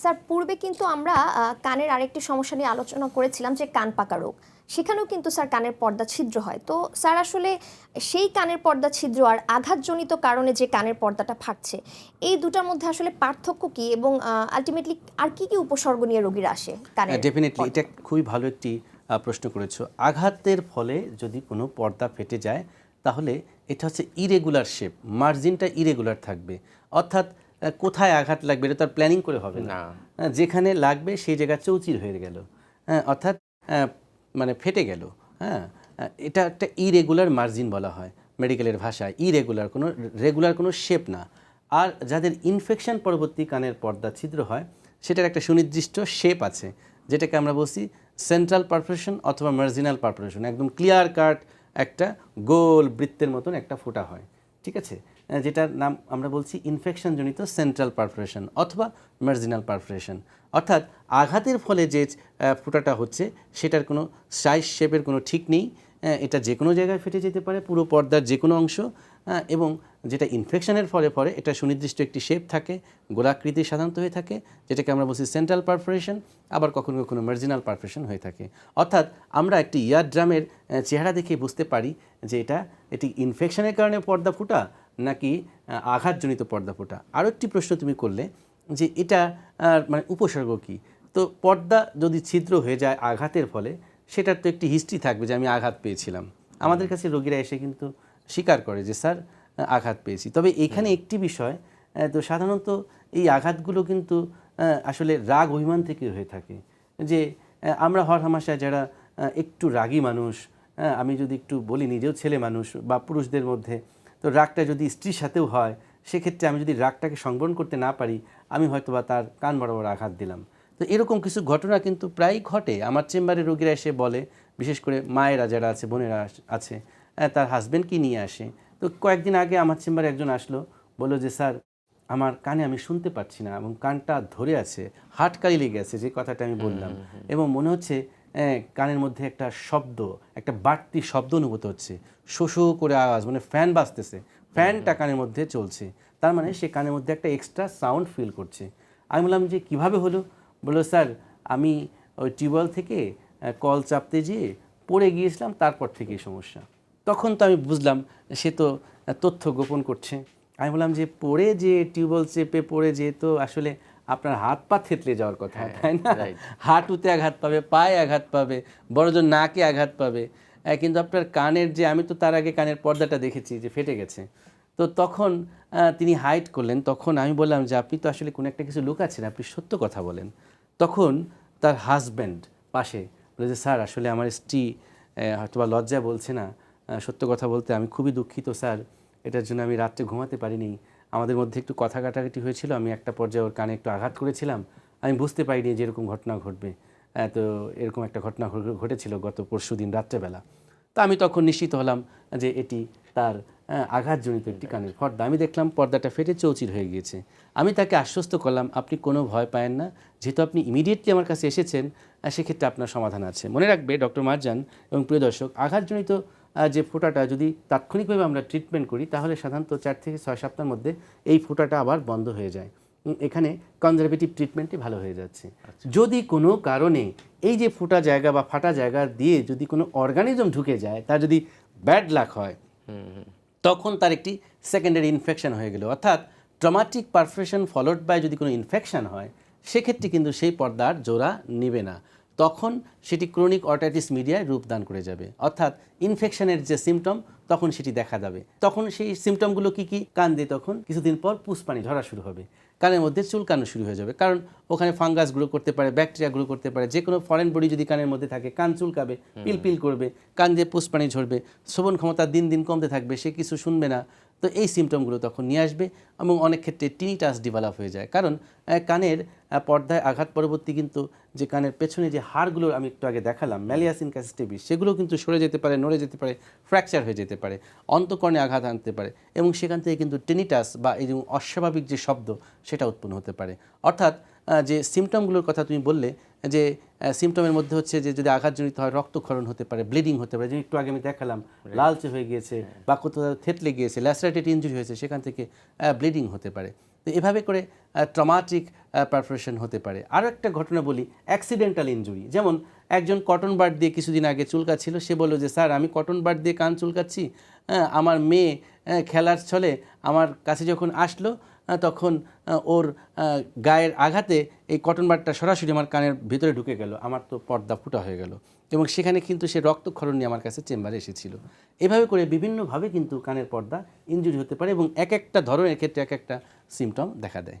Sir পূর্বে কিন্তু আমরা কানের আরেকটি সমস্যা নিয়ে আলোচনা করেছিলাম যে কান পাকা রোগ। সেখানেও কিন্তু স্যার কানের পর্দা ছিদ্র হয়। তো স্যার আসলে সেই কানের পর্দা ছিদ্র আর আঘাতজনিত কারণে যে কানের পর্দাটা ফাটছে এই দুটার মধ্যে আসলে পার্থক্য কি এবং আলটিমেটলি আর কি কি উপসর্গ নিয়ে রোগীরা আসে ডেফিনেটলি এটা খুবই ভালো একটি প্রশ্ন করেছ। আঘাতের ফলে যদি কোনো পর্দা ফেটে যায় তাহলে এটা হচ্ছে ইরেগুলার শেপ মার্জিনটা ইরেগুলার থাকবে। অর্থাৎ কোথায় আঘাত লাগবে এটা তো আর প্ল্যানিং করে হবে না। হ্যাঁ, যেখানে লাগবে সেই জায়গা চৌচির হয়ে গেল। হ্যাঁ অর্থাৎ মানে ফেটে গেল। হ্যাঁ? এটা একটা ইরেগুলার মার্জিন বলা হয় মেডিকেলের ভাষায়। ইরেগুলার কোনো রেগুলার কোনো শেপ না। আর যাদের ইনফেকশন পরবর্তী কানের পর্দা ছিদ্র হয় সেটার একটা সুনির্দিষ্ট শেপ আছে যেটাকে আমরা বলছি সেন্ট্রাল পারফরেশন অথবা মার্জিনাল পারফরেশন একদম ক্লিয়ার কাট একটা গোল বৃত্তের মতন একটা ফোটা হয়। ঠিক আছে? যেটার নাম আমরা বলছি ইনফেকশনজনিত সেন্ট্রাল পারফরেশন অথবা মার্জিনাল পারফরেশন অর্থাৎ আঘাতের ফলে যে ফোঁটাটা হচ্ছে, সেটার কোনো সাইজ শেপের কোনো ঠিক নেই। এটা যে কোনো জায়গায় ফেটে যেতে পারে, পুরো পর্দার যে কোনো অংশ। এবং যেটা ইনফেকশনের ফলে পরে এটা সুনির্দিষ্ট একটি শেপ থাকে, গোলাকৃতি সাধারণত হয়ে থাকে, যেটাকে আমরা বলছি সেন্ট্রাল পারফরেশন আবার কখনো কখনো মার্জিনাল পারফরেশন হয়ে থাকে। অর্থাৎ আমরা একটি ইয়ার ড্রামের চেহারা দেখে বুঝতে পারি যে এটা, এটি ইনফেকশনের কারণে পর্দা ফুটা নাকি আঘাতজনিত পর্দা ফুটা আরও একটি প্রশ্ন তুমি করলে যে এটা মানে উপসর্গ কী? তো পর্দা যদি ছিদ্র হয়ে যায় আঘাতের ফলে সেটার তো একটি হিস্ট্রি থাকবে যে আমি আঘাত পেয়েছিলাম। আমাদের কাছে রোগীরা এসে কিন্তু স্বীকার করে যে স্যার আঘাত পেয়েছি। তবে এখানে একটি বিষয় তো সাধারণত এই আঘাতগুলো কিন্তু আসলে রাগ অভিমান থেকে হয়ে থাকে। যে আমরা হর হামাশায় যারা একটু রাগী মানুষ আমি যদি একটু বলি নিজেও ছেলে মানুষ বা পুরুষদের মধ্যে তো রাগটা যদি স্ত্রীর সাথেও হয় সেক্ষেত্রে আমি যদি রাগটাকে সংবরণ করতে না পারি আমি হয়তো বা তার কান বরাবর আঘাত দিলাম। তো এরকম কিছু ঘটনা কিন্তু প্রায়ই ঘটে। আমার চেম্বারে রোগীরা এসে বলে বিশেষ করে মায়েরা যারা আছে বোনেরা আছে তার হাজব্যান্ডকে নিয়ে আসে? তো কয়েকদিন আগে আমার চেম্বারে একজন আসলো বলল যে স্যার আমার কানে আমি শুনতে পাচ্ছি না এবং কানটা ধরে আছে হাটকালি লেগে আছে যে কথাটা আমি বললাম। এবং মনে হচ্ছে কানের মধ্যে একটা শব্দ একটা বাড়তি শব্দ অনুভূত হচ্ছে। শো শো করে আওয়াজ মানে ফ্যান বাজতেছে। ফ্যানটা কানের মধ্যে চলছে। তার মানে সে কানের মধ্যে একটা এক্সট্রা সাউন্ড ফিল করছে। আমি বললাম যে কীভাবে হলো? বলল স্যার আমি ওই টিউবওয়েল থেকে কল চাপতে যেয়ে পড়ে গিয়েছিলাম তারপর থেকে সমস্যা। তখন তো আমি বুঝলাম সে তো তথ্য গোপন করছে। আমি বললাম যে পড়ে যে টিউবওয়েল চেপে পড়ে যে তো আসলে আপনার হাত পা থেতলে যাওয়ার কথা তাই না. হাঁটুতে আঘাত পাবে পায়ে আঘাত পাবে বড়জন নাকে আঘাত পাবে। কিন্তু আপনার কানের যে আমি তো তার আগে কানের পর্দাটা দেখেছি যে ফেটে গেছে। তো তখন তিনি হাইট করলেন তখন আমি বললাম যে আপনি তো আসলে কোনো একটা কিছু লুকাচ্ছেন আপনি সত্য কথা বলেন। তখন তার হাজব্যান্ড পাশে বলে যে স্যার আসলে আমার স্ত্রী হয়তো বা লজ্জা বলছে না। সত্য কথা বলতে আমি খুবই দুঃখিত স্যার। এটার জন্য আমি রাত্রে ঘুমাতে পারিনি। আমাদের মধ্যে একটু কথা কাটাকাটি হয়েছিল, আমি একটা পর্যায়ে ওর কানে একটু আঘাত করেছিলাম। আমি বুঝতে পারিনি যে এরকম ঘটনা ঘটবে। তো এরকম একটা ঘটনা ঘটেছিল গত পরশু দিন রাত্রেবেলা। তা আমি তখন নিশ্চিত হলাম যে এটি তার আঘাতজনিত একটি কানের পর্দা। আমি দেখলাম পর্দাটা ফেটে চৌচির হয়ে গিয়েছে। আমি তাকে আশ্বস্ত করলাম, আপনি কোনো ভয় পায়েন না। যেহেতু আপনি ইমিডিয়েটলি আমার কাছে এসেছেন সেক্ষেত্রে আপনার সমাধান আছে। মনে রাখবে ডক্টর মারজান এবং প্রিয় দর্শক, আঘাতজনিত যে ফোঁটাটা যদি তাৎক্ষণিকভাবে আমরা ট্রিটমেন্ট করি তাহলে সাধারণত চার থেকে ছয় সপ্তাহের মধ্যে এই ফোঁটাটা আবার বন্ধ হয়ে যায়। এখানে কনজারভেটিভ ট্রিটমেন্টই ভালো হয়ে যাচ্ছে। যদি কোনো কারণে এই যে ফোটা জায়গা বা ফাটা জায়গা দিয়ে যদি কোনো অর্গানিজম ঢুকে যায় তার যদি ব্যাড লাক হয় তখন তার একটি সেকেন্ডারি ইনফেকশন হয়ে গেল। অর্থাৎ ট্রমাটিক পারফরেশন ফলোড বাই যদি কোনো ইনফেকশন হয় সেক্ষেত্রে কিন্তু সেই পর্দার জোড়া নেবে না। তখন সেটি ক্রনিক অর্টাইটিস মিডিয়ায় রূপদান করে যাবে। অর্থাৎ ইনফেকশনের যে সিমটম তখন সেটি দেখা যাবে। তখন সেই সিমটমগুলো কি কি? কান দিয়ে তখন কিছুদিন পর পুষ্পানি ঝরা শুরু হবে। কানের মধ্যে চুলকানো শুরু হয়ে যাবে। কারণ ওখানে ফাঙ্গাস গ্রো করতে পারে ব্যাকটেরিয়া গ্রো করতে পারে যে কোনো ফরেন বডি যদি কানের মধ্যে থাকে কান চুলকাবে পিল পিল করবে কান দিয়ে পুষ্পানি ঝরবে শ্রবণ ক্ষমতা দিন দিন কমতে থাকবে সে কিছু শুনবে না তো এই সিমটমগুলো তখন নিয়ে আসবে এবং অনেক ক্ষেত্রে টিনিটাস ডেভেলপ হয়ে যায়। কারণ কানের পর্দায় আঘাত পরবর্তী কিন্তু যে কানের পেছনে যে হাড়গুলো আমি একটু আগে দেখালাম ম্যালিয়াসিন ক্যাসিস্টেবিস সেগুলো কিন্তু সরে যেতে পারে, নড়ে যেতে পারে ফ্র্যাকচার হয়ে যেতে পারে, অন্তকর্ণে আঘাত আনতে পারে এবং সেখান থেকে কিন্তু টেনিটাস বা এই অস্বাভাবিক যে শব্দ, সেটা উৎপন্ন হতে পারে। অর্থাৎ যে সিমটমগুলোর কথা তুমি বললে, যে সিমটমের মধ্যে হচ্ছে যে যদি আঘাতজনিত হয় রক্তক্ষরণ হতে পারে ব্লিডিং হতে পারে। যে একটু আগে আমি দেখালাম লালচে হয়ে গিয়েছে বা কোথাও থেতলে গিয়েছে ল্যাসরাইটেড ইঞ্জুরি হয়েছে সেখান থেকে ব্লিডিং হতে পারে। তো এভাবে করে ট্রমাটিক পারফোরেশন হতে পারে। আরও একটা ঘটনা বলি অ্যাক্সিডেন্টাল ইনজুরি যেমন একজন কটন বাড দিয়ে কিছুদিন আগে চুলকাচ্ছিল সে বলল যে স্যার আমি কটন বাড দিয়ে কান চুলকাচ্ছি। হ্যাঁ, আমার মেয়ে হ্যাঁ, খেলার ছলে আমার কাছে যখন আসলো তখন ওর গায়ের আঘাতে এই কটন বারটা সরাসরি আমার কানের ভিতরে ঢুকে গেল। আমার তো পর্দা ফুটা হয়ে গেল। এবং সেখানে কিন্তু সে রক্তক্ষরণ নিয়ে আমার কাছে চেম্বারে এসেছিল। এভাবে করে বিভিন্নভাবে কিন্তু কানের পর্দা ইঞ্জুরি হতে পারে এবং এক একটা ধরনের ক্ষেত্রে এক একটা সিমটম দেখা দেয়।